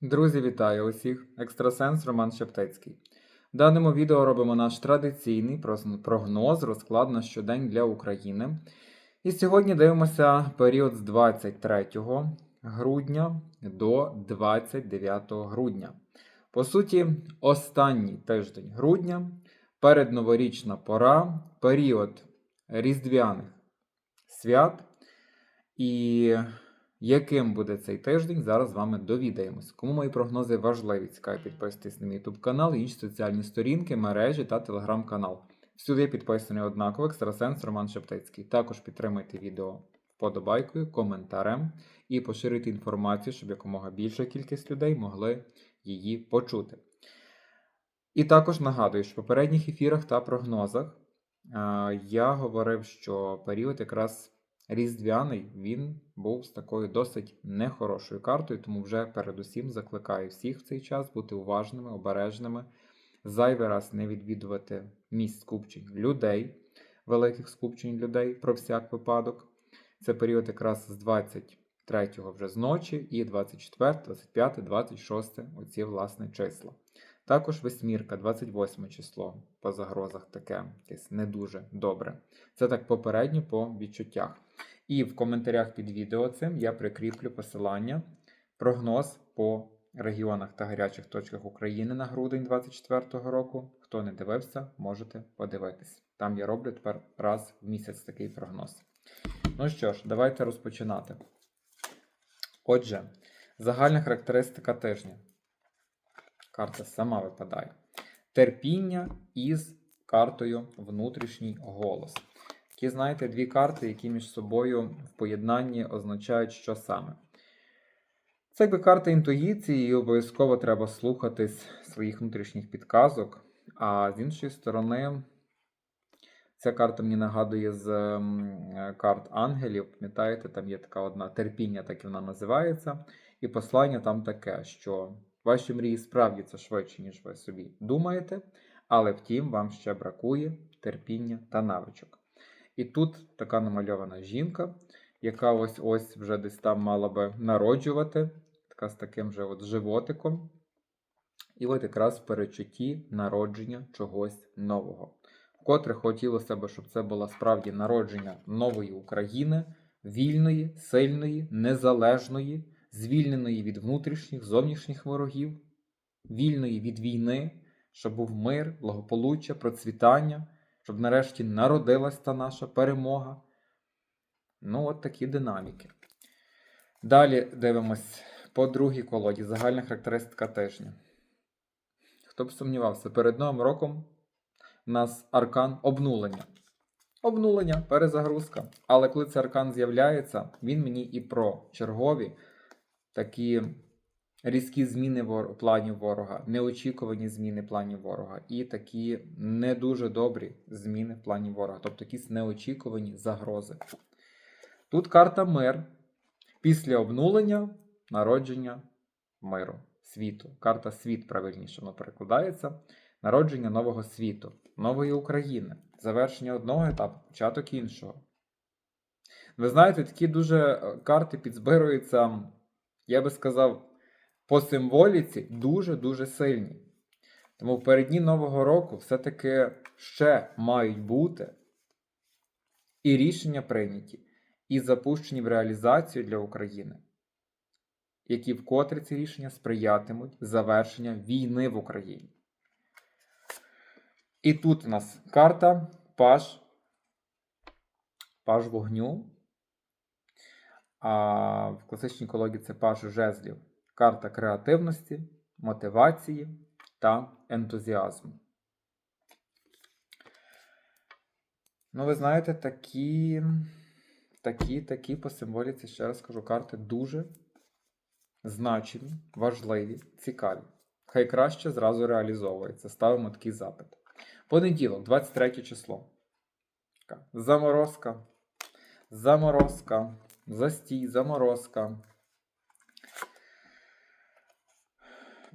Друзі, вітаю усіх! Екстрасенс Роман Шептецький. В даному відео робимо наш традиційний прогноз, розклад на щодень для України. І сьогодні дивимося період з 23 грудня до 29 грудня. По суті, останній тиждень грудня, передноворічна пора, період різдвяних свят. І яким буде цей тиждень, зараз з вами довідаємось. Кому мої прогнози важливі, цікаві, підписуйтесь на мій YouTube канал, інші соціальні сторінки, мережі та телеграм-канал. Всюди підписаний однаково екстрасенс Роман Шептицький. Також підтримайте відео вподобайкою, коментарем і поширюйте інформацію, щоб якомога більша кількість людей могли її почути. І також нагадую, що в попередніх ефірах та прогнозах е, я говорив, що період якраз різдвяний він був з такою досить нехорошою картою, тому вже передусім закликаю всіх в цей час бути уважними, обережними, зайвий раз не відвідувати місць скупчень людей, великих скупчень людей про всяк випадок. Це період якраз з 23 вже з ночі і 24, 25, 26 оці власне числа. Також восьмірка, 28 число по загрозах таке якесь не дуже добре. Це так попередньо по відчуттях. І в коментарях під відео цим я прикріплю посилання, прогноз по регіонах та гарячих точках України на грудень 2024 року. Хто не дивився, можете подивитись. Там я роблю тепер раз в місяць такий прогноз. Ну що ж, давайте розпочинати. Отже, загальна характеристика тижня. Карта сама випадає. Терпіння із картою внутрішній голос. Такі, знаєте, дві карти, які між собою в поєднанні означають, що саме. Це якби карта інтуїції, і обов'язково треба слухатись своїх внутрішніх підказок. А з іншої сторони, ця карта мені нагадує з карт ангелів. Пам'ятаєте, там є така одна терпіння, так і вона називається. І послання там таке, що ваші мрії справдяться швидше, ніж ви собі думаєте, але втім, вам ще бракує терпіння та навичок. І тут така намальована жінка, яка ось ось вже десь там мала би народжувати, така з таким же от животиком. І от якраз в перечутті народження чогось нового. Вкотре хотілося б, щоб це було справді народження нової України, вільної, сильної, незалежної, звільненої від внутрішніх, зовнішніх ворогів, вільної від війни, щоб був мир, благополуччя, процвітання, щоб нарешті народилась та наша перемога. Ну, от такі динаміки. Далі дивимось по другій колоді. Загальна характеристика тижня. Хто б сумнівався, перед Новим роком у нас аркан обнулення. Обнулення, перезагрузка. Але коли цей аркан з'являється, він мені і про чергові такі різкі зміни вор... планів ворога, неочікувані зміни планів ворога, і такі не дуже добрі зміни в плані ворога, тобто якісь неочікувані загрози. Тут карта мир. Після обнулення народження миру, світу. Карта світ правильніше воно перекладається. Народження нового світу, нової України, завершення одного етапу, початок іншого. Ви знаєте, такі дуже е, карти підзбируються, я би сказав, по символіці дуже-дуже сильні. Тому в передні Нового року все-таки ще мають бути і рішення прийняті, і запущені в реалізацію для України, які вкотре ці рішення сприятимуть завершення війни в Україні. І тут у нас карта Паш, Паш вогню. А в класичній колоді це Паш жезлів. Карта креативності, мотивації та ентузіазму. Ну, ви знаєте, такі, такі, такі по символіці, ще раз кажу, карти дуже значимі, важливі, цікаві. Хай краще зразу реалізовується. Ставимо такий запит. Понеділок, 23 число. Заморозка. Заморозка. Застій, заморозка.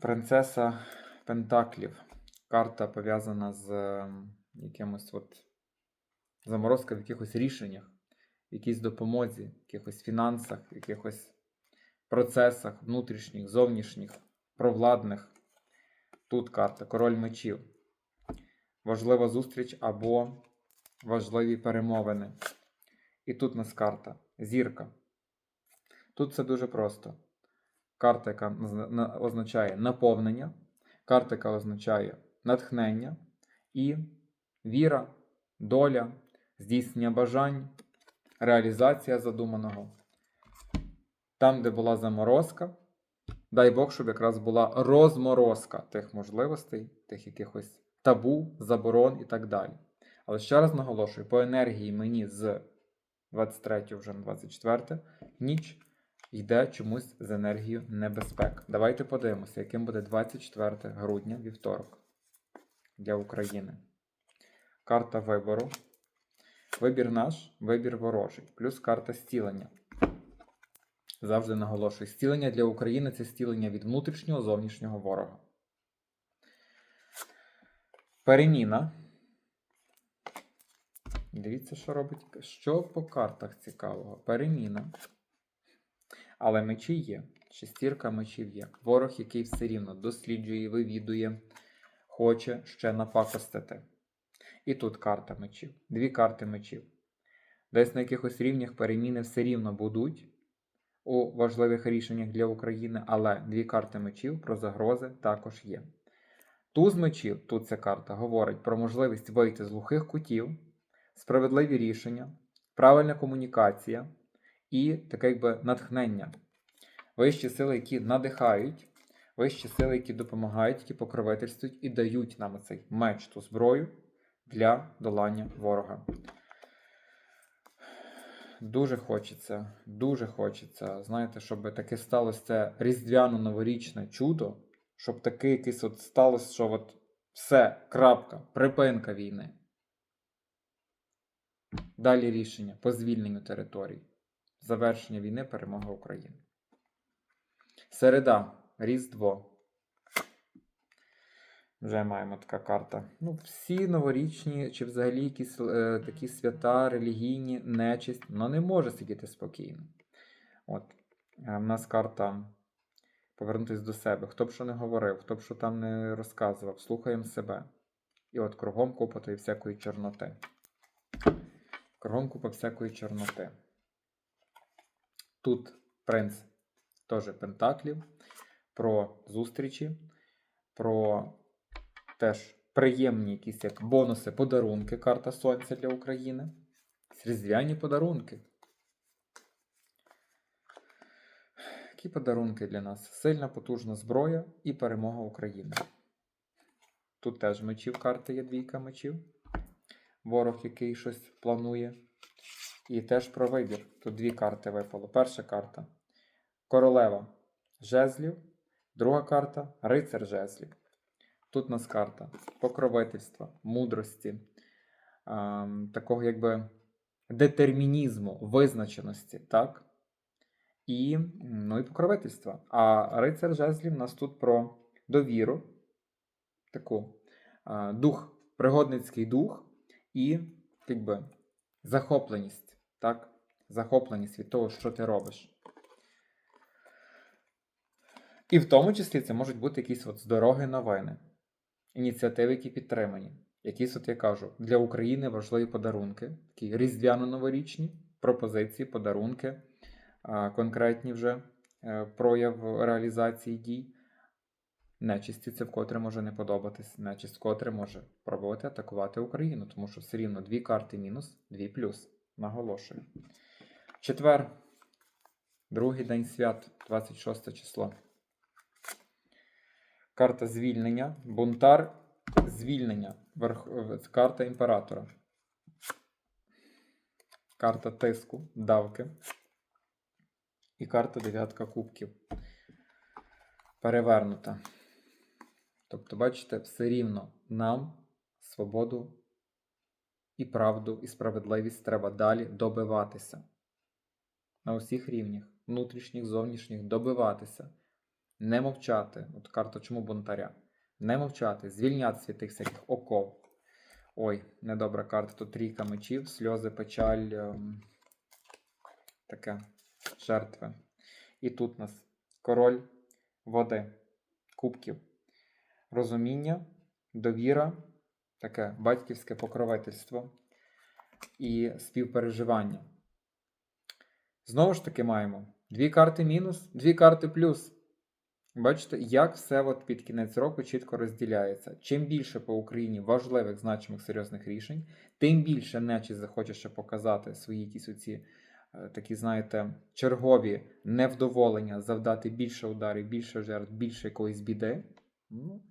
Принцеса Пентаклів. Карта пов'язана з ем, якимось от заморозка в якихось рішеннях, в якійсь допомозі, в якихось фінансах, в якихось процесах внутрішніх, зовнішніх. провладних. Тут карта Король мечів. Важлива зустріч або важливі перемовини. І тут у нас карта Зірка. Тут все дуже просто. Карта, яка означає наповнення, карта, яка означає натхнення і віра, доля, здійснення бажань, реалізація задуманого. Там, де була заморозка, дай Бог, щоб якраз була розморозка тих можливостей, тих якихось табу, заборон і так далі. Але ще раз наголошую, по енергії мені з 23 вже на 24 ніч йде чомусь з енергією небезпек. Давайте подивимося, яким буде 24 грудня, вівторок для України. Карта вибору. Вибір наш, вибір ворожий. Плюс карта зцілення. Завжди наголошую, зцілення для України це зцілення від внутрішнього зовнішнього ворога. Переміна. Дивіться, що робить. Що по картах цікавого? Переміна. Але мечі є. Шестірка мечів є. Ворог, який все рівно досліджує, вивідує, хоче ще напакостити. І тут карта мечів. Дві карти мечів. Десь на якихось рівнях переміни все рівно будуть у важливих рішеннях для України, але дві карти мечів про загрози також є. Туз мечів, тут ця карта, говорить про можливість вийти з глухих кутів, справедливі рішення, правильна комунікація і таке якби натхнення. Вищі сили, які надихають, вищі сили, які допомагають, які покровительствують і дають нам цей меч, ту зброю для долання ворога. Дуже хочеться, дуже хочеться, знаєте, щоб таке сталося це різдвяно-новорічне чудо, щоб таке якесь от сталося, що от все, крапка, припинка війни. Далі рішення по звільненню територій. Завершення війни, перемога України. Середа, Різдво. Вже маємо така карта. Ну, всі новорічні чи взагалі якісь е, такі свята, релігійні, нечисть, вона не може сидіти спокійно. От. Е, в нас карта повернутися до себе. Хто б що не говорив, хто б що там не розказував, слухаємо себе. І от кругом купа і всякої чорноти. Кругом купа всякої чорноти. Тут принц теж Пентаклів, про зустрічі, про теж приємні якісь як бонуси, подарунки, карта Сонця для України. Різдвяні подарунки. Які подарунки для нас? Сильна потужна зброя і перемога України. Тут теж мечів карти є двійка мечів. Ворог, який щось планує. І теж про вибір. Тут дві карти випало. Перша карта королева жезлів, друга карта рицар жезлів. Тут у нас карта покровительства, мудрості, такого якби детермінізму, визначеності, так? І, ну, і покровительства. А рицар жезлів у нас тут про довіру, таку дух, пригодницький дух і якби, захопленість, так? Захопленість від того, що ти робиш. І в тому числі це можуть бути якісь от з новини, ініціативи, які підтримані. Якісь, от я кажу, для України важливі подарунки, такі різдвяно-новорічні пропозиції, подарунки, конкретні вже е, прояв реалізації дій. Нечисті це вкотре може не подобатись. Нечисть вкотре може пробувати атакувати Україну, тому що все рівно дві карти мінус, дві плюс. Наголошую. Четвер, другий день свят, 26 число. Карта звільнення, бунтар, звільнення, верх... карта імператора. Карта тиску, давки. І карта дев'ятка кубків. Перевернута. Тобто, бачите, все рівно нам свободу і правду, і справедливість треба далі добиватися. На усіх рівнях, внутрішніх, зовнішніх, добиватися. Не мовчати. От карта чому бунтаря? Не мовчати, звільнятися від тих всяких оков. Ой, недобра карта. Тут трійка мечів, сльози, печаль, ем, таке жертви. І тут у нас король води. кубків. Розуміння, довіра, таке батьківське покровительство і співпереживання. Знову ж таки маємо дві карти мінус, дві карти плюс. Бачите, як все от під кінець року чітко розділяється. Чим більше по Україні важливих, значимих, серйозних рішень, тим більше нечість захоче ще показати свої якісь оці е, такі, знаєте, чергові невдоволення, завдати більше ударів, більше жертв, більше якоїсь біди. Ну,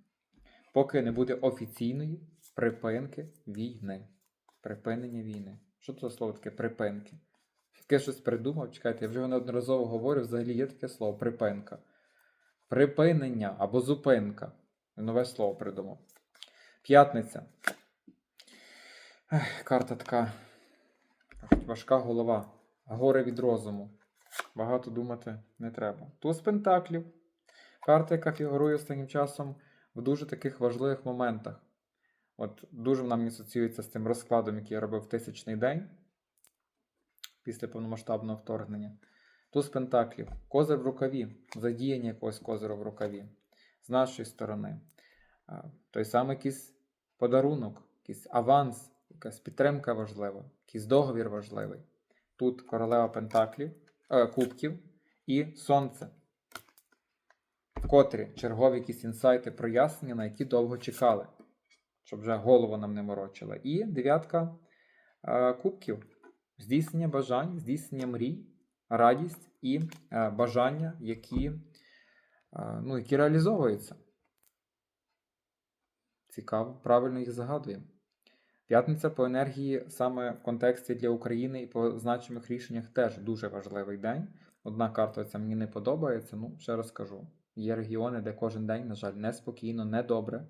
поки не буде офіційної припинки війни. Припинення війни. Що це за слово таке припинки? Таке щось придумав, чекайте, я вже неодноразово говорю, взагалі є таке слово припинка. Припинення або зупинка. Нове слово придумав. П'ятниця. Карта така. Важка голова. Горе від розуму. Багато думати не треба. Туз Пентаклів. Карта, яка фігурує останнім часом в дуже таких важливих моментах. От дуже мені асоціюється з тим розкладом, який я робив в тисячний день після повномасштабного вторгнення. Туз Пентаклів, козир в рукаві, задіяння якогось козиру в рукаві з нашої сторони. Той самий якийсь подарунок, якийсь аванс, якась підтримка важлива, якийсь договір важливий. Тут королева Пентаклів, е, кубків і сонце. Вкотрі чергові якісь інсайти, прояснення, на які довго чекали, щоб вже голову нам не морочила. І дев'ятка е, кубків. Здійснення бажань, здійснення мрій, радість і е, бажання, які, е, ну, які реалізовуються. Цікаво, правильно їх загадуємо. П'ятниця по енергії саме в контексті для України і по значимих рішеннях теж дуже важливий день. Одна карта ця мені не подобається, ну, ще розкажу. Є регіони, де кожен день, на жаль, неспокійно, недобре.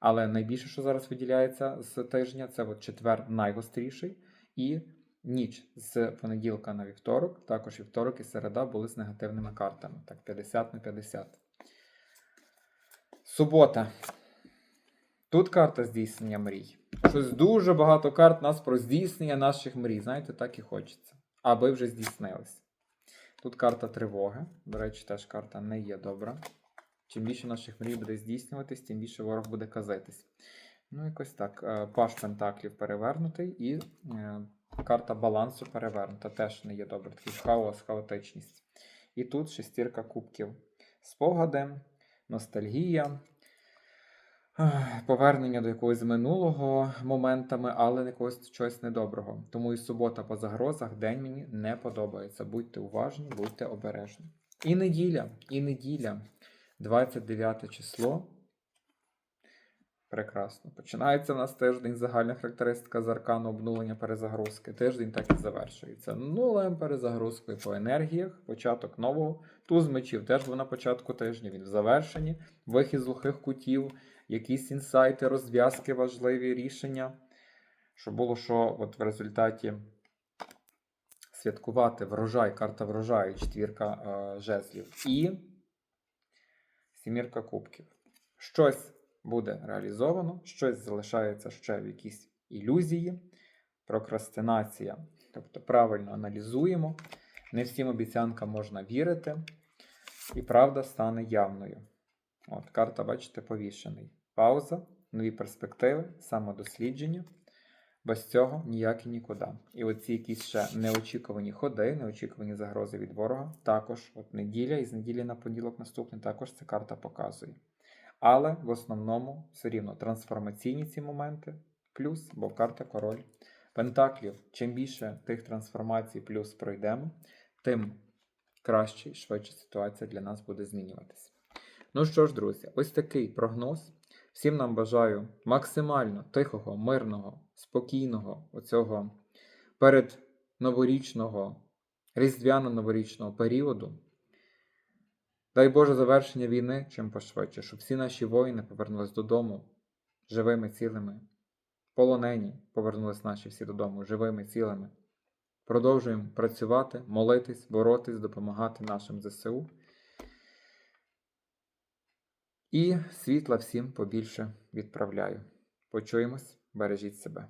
Але найбільше, що зараз виділяється з тижня, це от четвер найгостріший. І ніч з понеділка на вівторок, також вівторок і середа були з негативними картами. Так, 50 на 50. Субота. Тут карта здійснення мрій. Щось дуже багато карт нас про здійснення наших мрій. Знаєте, так і хочеться. Аби вже здійснились. Тут карта тривоги. До речі, теж карта не є добра. Чим більше наших мрій буде здійснюватись, тим більше ворог буде казитись. Ну, якось так. Е, Паш Пентаклів перевернутий і е, карта балансу перевернута. Теж не є добре. Такий хаос, хаотичність. І тут шестірка кубків. Спогади, ностальгія, повернення до якогось минулого моментами, але якогось чогось недоброго. Тому і субота по загрозах день мені не подобається. Будьте уважні, будьте обережні. І неділя, і неділя, 29 число. Прекрасно. Починається у нас тиждень, загальна характеристика з аркану обнулення перезагрузки. Тиждень так і завершується. Нулем перезагрузкою по енергіях, початок нового. Туз мечів теж був на початку тижня, він в завершенні. Вихід з глухих кутів, якісь інсайти, розв'язки, важливі рішення. Щоб було що от в результаті святкувати врожай, карта врожаю, четвірка е, жезлів. І сімірка кубків. Щось буде реалізовано, щось залишається ще в якійсь ілюзії, прокрастинація. Тобто правильно аналізуємо. Не всім обіцянкам можна вірити, і правда стане явною. От, карта, бачите, повішений. Пауза, нові перспективи, самодослідження. Без цього ніяк і нікуди. І оці якісь ще неочікувані ходи, неочікувані загрози від ворога. Також от неділя і з неділі на понеділок наступний, також ця карта показує. Але в основному все рівно трансформаційні ці моменти, плюс, бо карта король Пентаклів. Чим більше тих трансформацій плюс пройдемо, тим краще і швидше ситуація для нас буде змінюватися. Ну що ж, друзі, ось такий прогноз. Всім нам бажаю максимально тихого, мирного, спокійного оцього передноворічного, різдвяно-новорічного періоду. Дай Боже завершення війни чим пошвидше, щоб всі наші воїни повернулись додому живими, цілими. Полонені повернулись наші всі додому живими, цілими. Продовжуємо працювати, молитись, боротись, допомагати нашим ЗСУ. І світла всім побільше відправляю. Почуємось, бережіть себе.